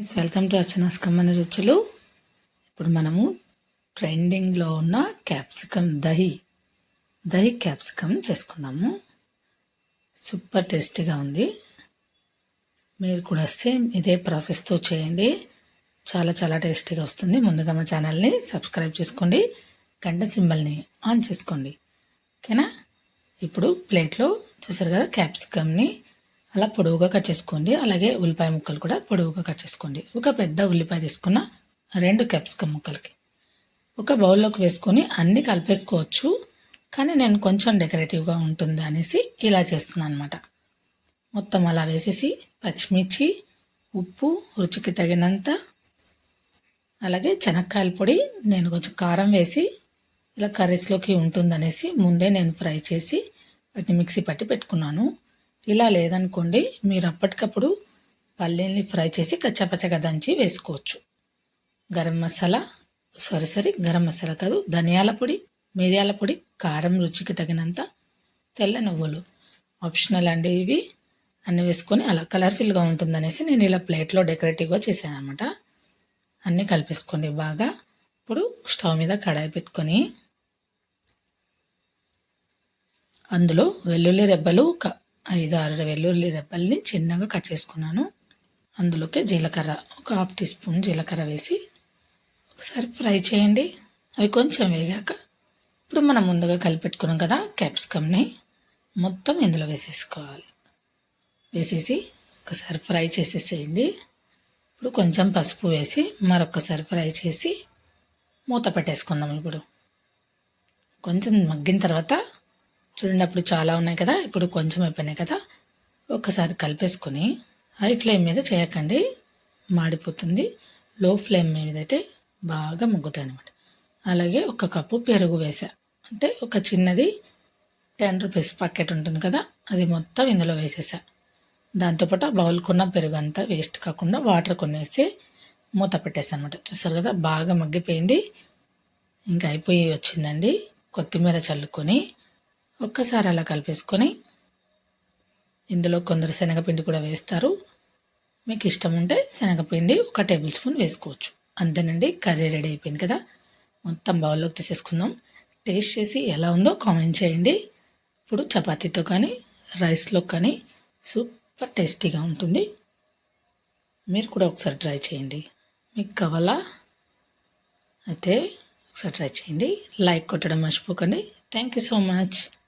Friends welcome to Archana's కమ్మని రుచులు ఇప్పుడు మనము ట్రెండింగ్లో ఉన్న క్యాప్సికమ్ దహి దహి క్యాప్సికమ్ చేసుకున్నాము. సూపర్ టేస్టీగా ఉంది. మీరు కూడా సేమ్ ఇదే ప్రాసెస్తో చేయండి. చాలా చాలా టేస్టీగా వస్తుంది. ముందుగా మా ఛానల్ని సబ్స్క్రైబ్ చేసుకోండి. గంట సింబల్ని ఆన్ చేసుకోండి. ఓకేనా? ఇప్పుడు ప్లేట్లో చూసారు కదా క్యాప్సికమ్ని అలా పొడవుగా కట్ చేసుకోండి. అలాగే ఉల్లిపాయ ముక్కలు కూడా పొడవుగా కట్ చేసుకోండి. ఒక పెద్ద ఉల్లిపాయ తీసుకున్న రెండు క్యాప్సికమ్ ముక్కలకి. ఒక బౌల్లోకి వేసుకొని అన్నీ కలిపేసుకోవచ్చు. కానీ నేను కొంచెం డెకరేటివ్గా ఉంటుంది అనేసి ఇలా చేస్తున్నాను అనమాట మొత్తం అలా వేసేసి పచ్చిమిర్చి ఉప్పు రుచికి తగినంత అలాగే శనక్కాయల పొడి నేను కొంచెం కారం వేసి ఇలా కర్రీస్లోకి ఉంటుందనేసి ముందే నేను ఫ్రై చేసి వాటిని మిక్సీ పట్టి పెట్టుకున్నాను. ఇలా లేదనుకోండి మీరు అప్పటికప్పుడు పల్లీల్ని ఫ్రై చేసి కచ్చపచ్చగా దంచి వేసుకోవచ్చు. గరం మసాలా సారీ సారీ గరం మసాలా కాదు ధనియాల పొడి మిరియాల పొడి కారం రుచికి తగినంత తెల్ల నువ్వులు. ఆప్షనల్ అండి ఇవి. అన్నీ వేసుకొని అలా కలర్ఫుల్గా ఉంటుందనేసి నేను ఇలా ప్లేట్లో డెకరేటివ్గా చేశాను అనమాట అన్నీ కలిపేసుకోండి బాగా. ఇప్పుడు స్టవ్ మీద కడాయి పెట్టుకొని అందులో వెల్లుల్లి రెబ్బలు ఐదు ఆరు వెల్లుల్లి రెబ్బల్ని చిన్నగా కట్ చేసుకున్నాను. అందులోకి జీలకర్ర ఒక హాఫ్ టీ స్పూన్ జీలకర్ర వేసి ఒకసారి ఫ్రై చేయండి. అవి కొంచెం వేగాక ఇప్పుడు మనం ముందుగా కలిపెట్టుకున్నాం కదా క్యాప్సికమ్ని. మొత్తం ఇందులో వేసేసుకోవాలి. వేసేసి ఒకసారి ఫ్రై చేసేసేయండి. ఇప్పుడు కొంచెం పసుపు వేసి మరొకసారి ఫ్రై చేసి మూత పెట్టేసుకుందాం ఇప్పుడు. కొంచెం మగ్గిన తర్వాత చూడండి అప్పుడు చాలా ఉన్నాయి కదా ఇప్పుడు కొంచెం అయిపోయినాయి కదా ఒకసారి కలిపేసుకొని హై ఫ్లేమ్ మీద చేయకండి మాడిపోతుంది. లో ఫ్లేమ్ మీద అయితే బాగా ముగ్గుతాయి అనమాట అలాగే ఒక కప్పు పెరుగు వేసా. అంటే ఒక చిన్నది టెన్ రూపీస్ ప్యాకెట్ ఉంటుంది కదా అది మొత్తం ఇందులో వేసేసా. దాంతోపాటు ఆ బౌల్కున్న పెరుగు అంతా వేస్ట్ కాకుండా వాటర్ కొనేసి మూత పెట్టేసాను అనమాట చూసారు కదా బాగా మగ్గిపోయింది. ఇంకా అయిపోయి వచ్చిందండి. కొత్తిమీర చల్లుకొని ఒక్కసారి అలా కలిపేసుకొని ఇందులో కొందరు శనగపిండి కూడా వేస్తారు. మీకు ఇష్టం ఉంటే శనగపిండి ఒక టేబుల్ స్పూన్ వేసుకోవచ్చు. అంతేనండి కర్రీ రెడీ అయిపోయింది కదా. మొత్తం బౌల్లోకి తీసేసుకుందాం. టేస్ట్ చేసి ఎలా ఉందో కామెంట్ చేయండి. ఇప్పుడు చపాతీతో కానీ రైస్లో కానీ సూపర్ టేస్టీగా ఉంటుంది. మీరు కూడా ఒకసారి ట్రై చేయండి. మీకు కావాలా? అయితే ఒకసారి ట్రై చేయండి. లైక్ కొట్టడం మర్చిపోకండి. Thank you so much.